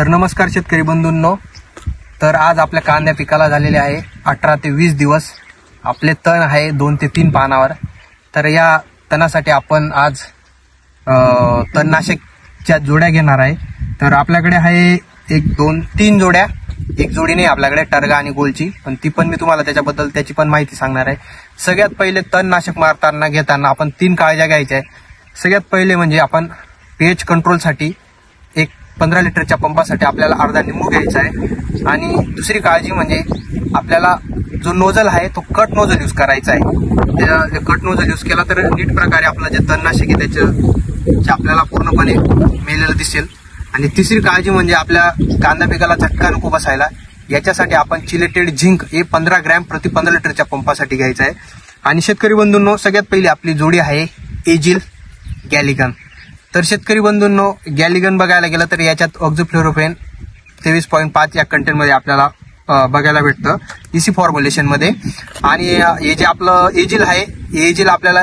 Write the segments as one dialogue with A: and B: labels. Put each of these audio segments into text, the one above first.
A: तर नमस्कार शेतकरी बंधूंनो. तर आज आपल्या कांद्या पिकाला झालेले आहे अठरा ते वीस दिवस. आपले तण आहे दोन ते तीन पानावर. तर या तणासाठी आपण आज तणनाशकच्या जोड्या घेणार आहे. तर आपल्याकडे आहे एक दोन तीन जोड्या. एक जोडी नाही आपल्याकडे टर्गा आणि गोलची. पण ती पण मी तुम्हाला त्याच्याबद्दल त्याची पण माहिती सांगणार आहे. सगळ्यात पहिले तणनाशक मारताना घेताना आपण तीन काळज्या घ्यायच्या आहे. सगळ्यात पहिले म्हणजे आपण पीएच कंट्रोलसाठी पंधरा लिटरच्या पंपासाठी आपल्याला अर्धा निंबू घ्यायचा आहे. आणि दुसरी काळजी म्हणजे आपल्याला जो नोझल आहे तो कट नोझल यूज करायचा आहे. त्या कट नोझल यूज केला तर नीट प्रकारे आपलं जे तणनाशक आहे त्याचं जे आपल्याला पूर्णपणे मेलेलं दिसेल. आणि तिसरी काळजी म्हणजे आपल्या कांदा पिकाला झटका नको बसायला. याच्यासाठी आपण चिलेटेड झिंक हे पंधरा ग्रॅम प्रति पंधरा लिटरच्या पंपासाठी घ्यायचं आहे. आणि शेतकरी बंधूंनो सगळ्यात पहिली आपली जोडी आहे एजिल गॅलिगन. तर शेतकरी बंधूंनो गॅलिगन बघायला गेलं तर याच्यात ऑक्झोफ्लोरोफेन तेवीस पॉईंट पाच या कंटेंटमध्ये आपल्याला बघायला भेटतं. इसी फॉर्म्युलेशनमध्ये आणि हे जे आपलं एजिल आहे एजिल आपल्याला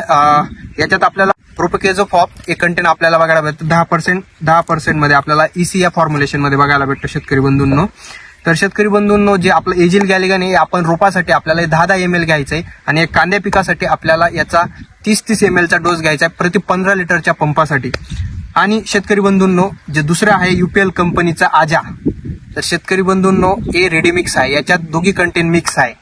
A: याच्यात आपल्याला प्रोपकेजो फॉप हे कंटेंट आपल्याला बघायला भेटतं. दहा पर्सेंट दहा पर्सेंटमध्ये आपल्याला इसी या फॉर्म्युलेशनमध्ये बघायला भेटतं शेतकरी बंधूंनो. तर शेतकरी बंधूंनो जे आपलं एजिल गॅलिगन आहे आपण रोपासाठी आपल्याला दहा दहा एम एल घ्यायचं आहे आणि एक कांद्या पिकासाठी आपल्याला याचा तीस तीस एम एलचा डोस घ्यायचा आहे प्रति पंधरा लिटरच्या पंपासाठी. आणि शेतकरी बंधूंनो जे दुसरं आहे युपीएल कंपनीचा आजा तर शेतकरी बंधूंनो हे रेडी मिक्स आहे. याच्यात दोघी कंटेन मिक्स आहे.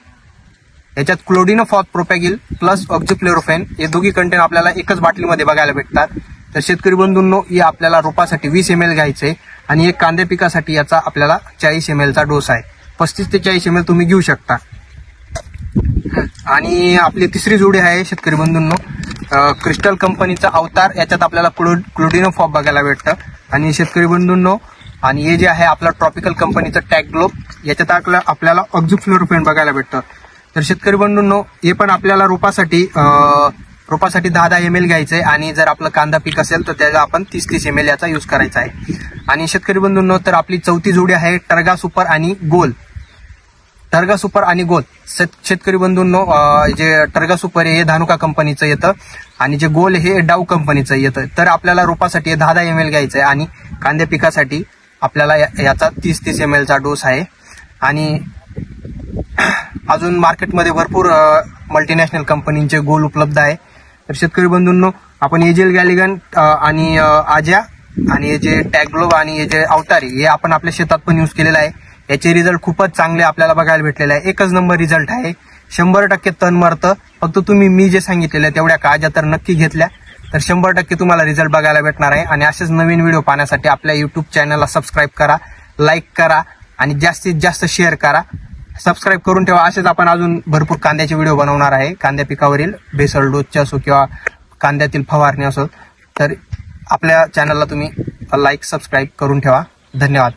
A: याच्यात क्लोडिनोफॉथ प्रोपॅगिल प्लस ऑक्झिक्लोरोफेन हे दोघी कंटेन आपल्याला एकच बाटलीमध्ये बघायला भेटतात. तर शेतकरी बंधूंनो हे आपल्याला रोपासाठी वीस एम एल घ्यायचे आणि एक कांद्या पिकासाठी याचा आपल्याला चाळीस एम एलचा डोस आहे. पस्तीस ते चाळीस एम एल तुम्ही घेऊ शकता. आणि आपली तिसरी जोडी आहे शेतकरी बंधूंनो क्रिस्टल कंपनीचा अवतार. याच्यात आपल्याला क्लो क्लोडिनोफॉप बघायला भेटतं. आणि शेतकरी बंधूंनो आणि हे जे आहे आपलं ट्रॉपिकल कंपनीचं टॅग ग्लोब याच्यात आपल्या आपल्याला ऑक्झिफ्लोरोफेन बघायला भेटतं. तर शेतकरी बंधूंनो हे पण आपल्याला रोपासाठी रोपासाठी दहा दहा एम एल घ्यायचं आहे आणि जर आपलं कांदा पीक असेल तर त्याचा आपण तीस तीस एम एल याचा यूज करायचा आहे. आणि शेतकरी बंधूंनो तर आपली चौथी जोडी आहे टर्गा सुपर आणि गोल. टर्गा सुपर आणि गोल. शेतकरी बंधूंनो जे टर्गा सुपर हे धानुका कंपनीचं येतं. आणि जे गोल हे डाव कंपनीचं येतं. तर आपल्याला रोपासाठी हे दहा दहा एम एल घ्यायचं आहे आणि कांद्या पिकासाठी आपल्याला या- याचा तीस तीस एम एलचा डोस आहे. आणि अजून मार्केटमध्ये भरपूर मल्टीनॅशनल कंपनींचे गोल उपलब्ध आहे. तर शेतकरी बंधूंनो आपण एजेल गॅलिगन आणि आज्या आणि हे जे टॅग्लोब आणि हे जे अवतारी हे आपण आपल्या शेतात पण यूज केलेलं आहे. याचे रिझल्ट खूपच चांगले आपल्याला बघायला भेटलेले आहे. एकच नंबर रिझल्ट आहे. शंभर टक्के तण मरतं. फक्त तुम्ही मी जे सांगितलेलं आहे तेवढ्या काळज्या तर नक्की घेतल्या. तर शंभर टक्के तुम्हाला रिझल्ट बघायला भेटणार आहे. आणि असेच नवीन व्हिडिओ पाहण्यासाठी आपल्या युट्यूब चॅनलला सबस्क्राईब करा लाईक करा आणि जास्तीत जास्त शेअर करा. सबस्क्राईब करून ठेवा. असेच आपण अजून भरपूर कांद्याचे व्हिडिओ बनवणार आहे. कांद्या पिकावरील बेसल डोसचे असो किंवा कांद्यातील फवारणी असो. तर आपल्या चॅनलला तुम्ही लाईक सबस्क्राईब करून ठेवा. धन्यवाद.